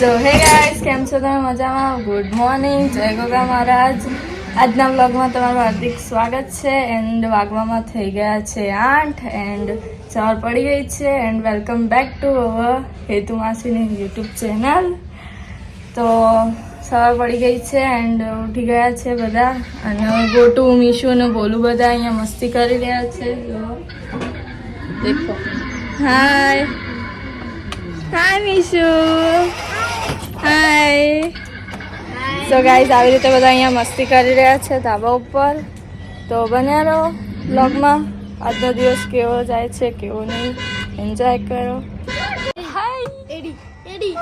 સો હે ગાઈસ કેમ છો તમે? મજામાં? ગુડ મોર્નિંગ જય ગોગા મહારાજ. આજના બ્લોગમાં તમારું હાર્દિક સ્વાગત છે એન્ડ વાગવામાં થઈ ગયા છે આઠ એન્ડ સવાર પડી ગઈ છે and welcome back to our Hetu માસીની YouTube channel તો સવાર પડી ગઈ છે એન્ડ ઉઠી ગયા છે બધા અને ગોટુ મીશુ અને બોલું બધા અહીંયા મસ્તી કરી રહ્યા છે. દેખો. હાય હાય મીશુ. સો ગાઈઝ આવી રીતે બધા અહીંયા મસ્તી કરી રહ્યા છે ધાબા ઉપર. તો બન્યા રહો બ્લોગમાં આજનો દિવસ કેવો જાય છે, કેવો નહીં એન્જોય કરો. હાય એડી એડી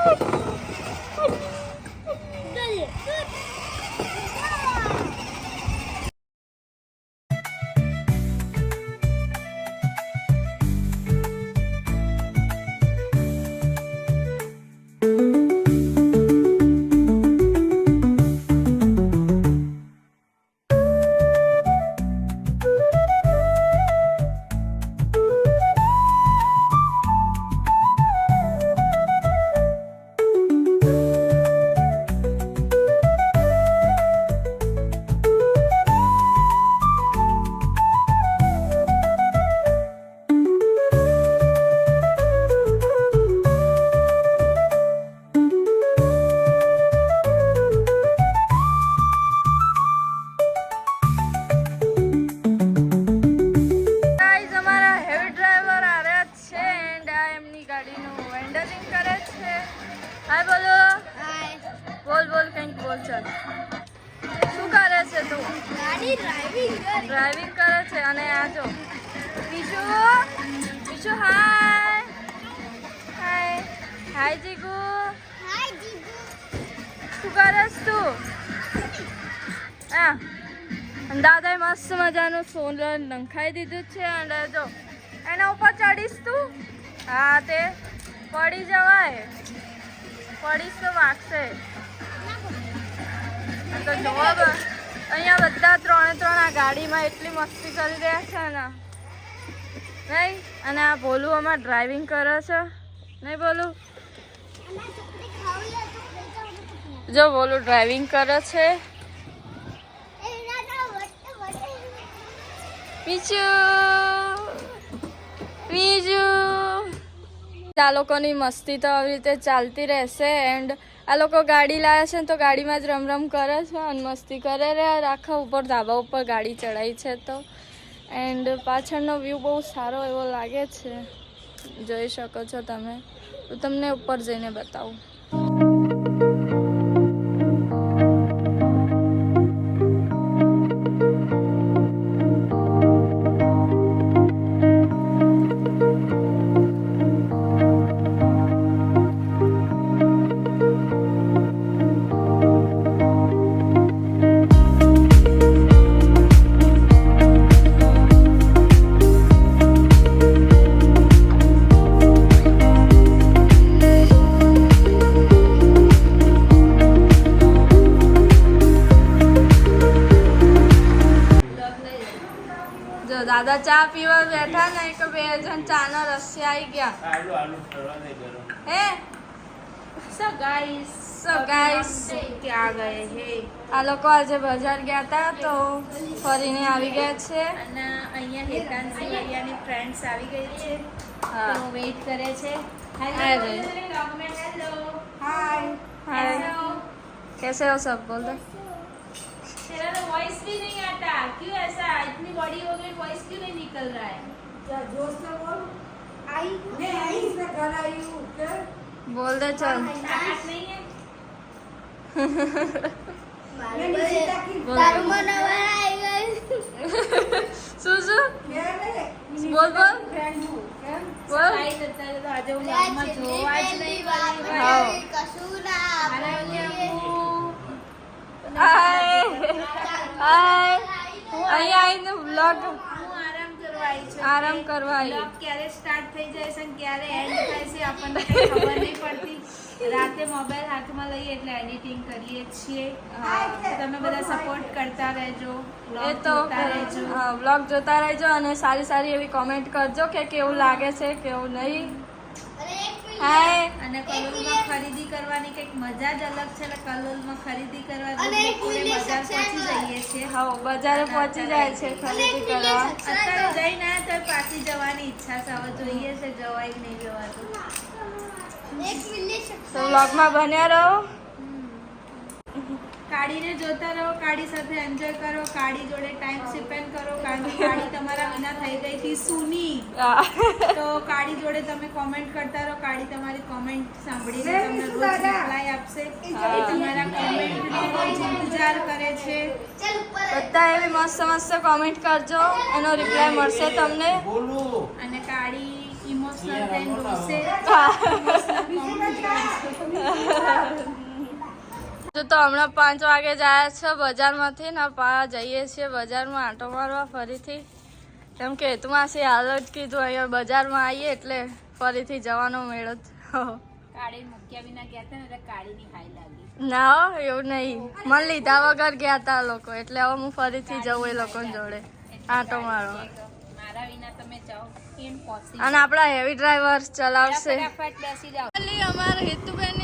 જો. બીજુ? બીજુ હાય. હાય. હાય જીગુ. હાય જીગુ. શું કરસ તું? આ. દાદાએ મસ્ત મજાનું સોલર નંખાઈ દીધું છે અને જો એના ઉપર ચડીશ તું? હા તે પડી જવાય. પડીશ તો વાગશે. તો જોવો બ- અહીંયા બધા ત્રણે ત્રણ આ ગાડીમાં એટલી મસ્તી કરી રહ્યા છે ને. નહીં? અને આ ભોલું આમાં ડ્રાઇવિંગ કરે છે. નહીં બોલું જો બોલું ડ્રાઇવિંગ કરે છે. બીજું બીજું આ લોકોની મસ્તી તો આવી રીતે ચાલતી રહેશે એન્ડ આ લોકો ગાડી લાવ્યા છે ને તો ગાડીમાં જ રમ રમ કરે છે અને મસ્તી કરે રહ્યા. આખા ઉપર ધાબા ઉપર ગાડી ચડાય છે તો. એન્ડ પાછળનો વ્યૂ બહુ સારો એવો લાગે છે. જોઈ શકો છો તમે. તો તમને ઉપર જઈને બતાવું. દાદા ચા પીવા બેઠા ને કે બે જણ ચા નો રસ્તે આવી ગયા. આલુ આલુ ફરવા દે ગરો હે? સો ગાઈસ સો ગાઈસ ક્યાં ગયે હે આ લોકો આજે બજાર ગયા હતા તો ફરીને આવી ગયા છે. અને અહીંયા હેતાનસી મરિયાની ફ્રેન્ડ્સ આવી ગઈ છે. હા. તો વેઇટ કરે છે. હેલો હેલો હાય હાય કેસે હો સબ? બોલ દો तेरा तो वॉइस भी नहीं आता। क्यों ऐसा? इतनी बॉडी हो गई वॉइस क्यों नहीं निकल रहा है? क्या ज़ोर से बोल? आई मैं आई से घर आई हूँ बोल दे चल। नहीं है? सुसु बोल बोल। बोल। तो तो आज आज नहीं वाली हाँ। मला અહીંયા આવીને વ્લોગ હું આરામ કરવા આવી આરામ કરવા આવી ક્યારે સ્ટાર્ટ થઈ જાય છે અને ક્યારે એન્ડ થાય છે આપણને ખબર નહીં પડતી. રાતે મોબાઈલ હાથમાં લઈએ એટલે એડિટિંગ કરીએ છીએ. તમે બધા સપોર્ટ કરતા રહેજો એ તો વ્લોગ જોતા રહેજો અને સારી સારી એવી કોમેન્ટ કરજો કે કેવું લાગે છે કેવું નહીં. હાય. અને કલોલમાં ખરીદી કરવાની કંઈક મજા જ અલગ છે એટલે કલોલમાં ખરીદી કરવા અને પૂરે ફૂલની બજાર પહોંચી જઈએ છીએ. હા બજારે પહોંચી જાય છે ખરીદી કરવા. અત્યારે જઈને આવ્યા તો પાછી જવાની ઈચ્છા છે. હવે જોઈએ છે જવાય નહીં જવાતું. તો વ્લોગમાં બન્યા રહો. કાળીને જોતા રહો કાળી સાથે એન્જોય કરો કાળી જોડે ટાઈમ સ્પેન્ડ કરો કારણ કે કાળી તમારા વિના થઈ ગઈ હતી સુની. તો કાળી જોડે તમે કોમેન્ટ કરતા રહો કાળી તમારી કોમેન્ટ સાંભળીને તમને રોજ રિપ્લાય આપશે. એ તમારા કોમેન્ટનો રોજ ઇંતજાર કરે છે. બધા એવી મસ્ત મસ્ત કોમેન્ટ કરજો એનો રિપ્લાય મળશે તમને. અને કાળી ઇમોશનલ થઈને રોશે જો તો હમણાં પાંચ વાગે જાય છે બજારમાંથી ને પા જઈએ છીએ બજારમાં આંટો મારવા ફરીથી. કેમ કે હેતુમાસી હાલ જ કીધું અહીંયા બજારમાં આવીએ એટલે ફરીથી જવાનો મેળો જ. હતા ને એવું નહીં. મને લીધા વગર ગયા હતા લોકો એટલે હવે હું ફરીથી જવું એ લોકો જોડે આંટો મારવા. અને આપણા હેવી ડ્રાઈવર ચલાવશે. અમારા હેતુબેનની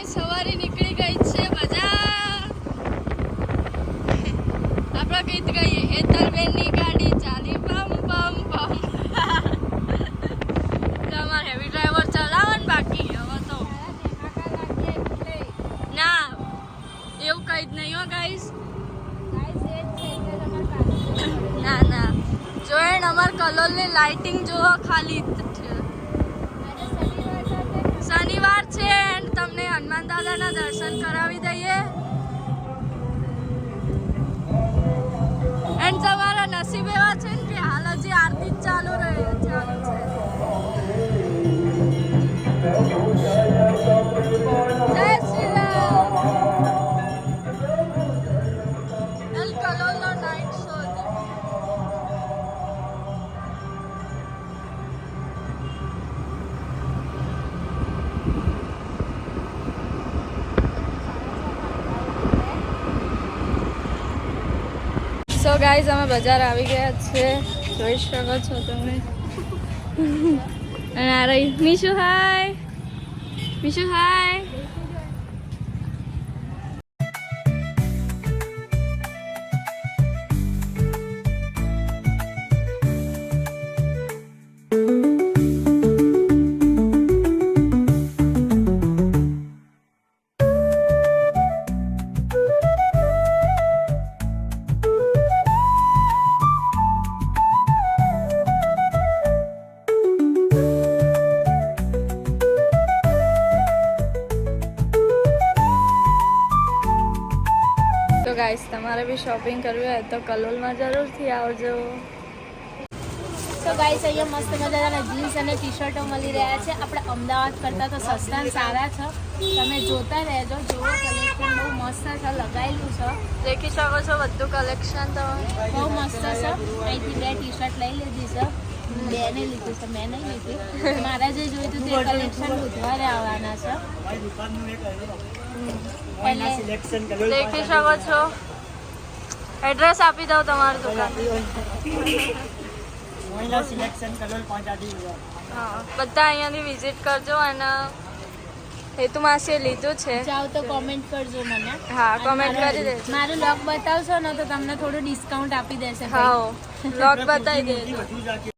આપણા ગઈ ગાઈએ, હેતલબેનની ગાડી ચાલી પમ પમ પમ તમારે હેવી ડ્રાઈવર ચલાવે ને બાકી? હવે તો. ના, એવું કઈ જ નહીં હો ગાઈસ ના ના. જોયે ને, અમાર કલોલની લાઇટિંગ જોવો ખાલી. શનિવાર છે તમને હનુમાન દાદાના દર્શન કરાવી દઈએ. તમારા નસીબ એવા છે ને કે હાલ હજી આરતી ચાલુ રહે ચાલુ છે. ગાઈઝ અમે બજાર આવી ગયા છે. જોઈ શકો છો તમે. અને આ રહી. મીશુ હાય મીશુ હાય તો ગાઈઝ તમારે બી શોપિંગ કરવી હોય તો કલોલમાં જરૂરથી આવજો. તો ગાઈસ અહીંયા મસ્ત મજાના જીન્સ અને ટી શર્ટો મળી રહ્યા છે. આપણે અમદાવાદ કરતાં તો સસ્તા સારા છે. તમે જોતા રહેજો. જુઓ કલેક્શન બહુ મસ્ત છે લગાવેલું છે. દેખી શકો છો બધું કલેક્શન તમે. બહુ મસ્ત છે. અહીંથી બે ટી શર્ટ લઈ લીધી છે. બેને લીધી છે મેં નહીં લીધી. મારા જે જોઈતું તે કલેક્શન બુધવારે આવવાના છે. દેખી શકો છો. એડ્રેસ આપી દઉં તમારું દુકાન મહિલા સિલેક્શન કલોલ પહોંચાડી હા બધા અહીંયાથી વિઝિટ કરજો અને હેતુ માસે લીધું છે. જાઓ તો કોમેન્ટ કરજો મને. હા કોમેન્ટ કરી દેજો. મારું લોક બતાવશો ને તો તમને થોડું ડિસ્કાઉન્ટ આપી દેશે હા લોક બતાવી દેજો.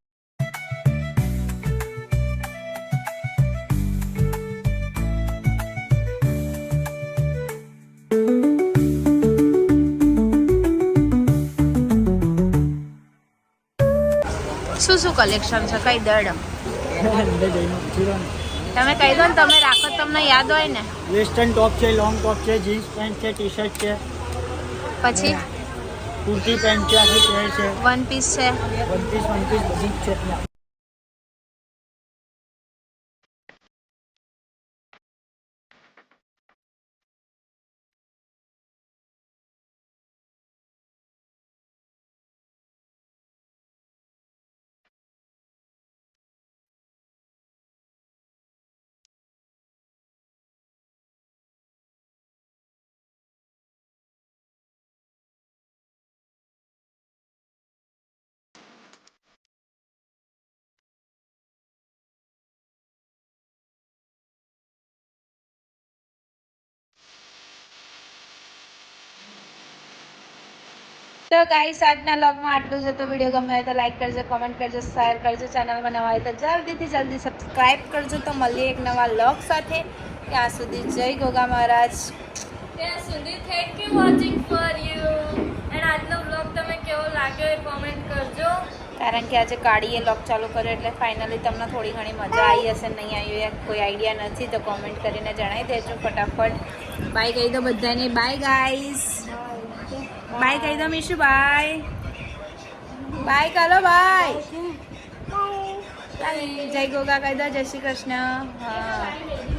શું શું કલેક્શન છે? કઈ દડ? અંદર જઈને પૂછી લો ને તમે કહી દો ને તમે રાખો તમને યાદ હોય ને. વેસ્ટર્ન ટોપ છે લોંગ ટોપ છે જીન્સ પેન્ટ છે ટી શર્ટ છે. પછી? કુર્તી પેન્ટ છે આખી પેન્ટ છે. વન પીસ છે. વન પીસ વન પીસ બધી છે. તો ગાઈસ આજના લોગમાં આટલું જ. હતું વીડિયો ગમે તો લાઈક કરજો કમેન્ટ કરજો શેર કરજો ચેનલમાં નવા હોય તો જલ્દીથી જલ્દી સબસ્ક્રાઈબ કરજો. તો મળીએ એક નવા લોગ સાથે. ત્યાં સુધી જય ગોગા મહારાજ. ત્યાં સુધી thank you watching for you and આજનો બ્લોગ તમે કેવો લાગ્યો એ કોમેન્ટ કરજો. કારણ કે આજે કાઢીએ લોક ચાલુ કર્યો એટલે ફાઇનલી તમને થોડી ઘણી મજા આવી હશે નહીં આવી હોય કોઈ આઈડિયા નથી તો કોમેન્ટ કરીને જણાવી દેજો ફટાફટ. બાય કહી દો બધાને. બાય ગાઈસ બાય કહી દો મીશુ બાય બાય કાલો બાય. જય ગોગા કહી દો જય શ્રી કૃષ્ણ. હા.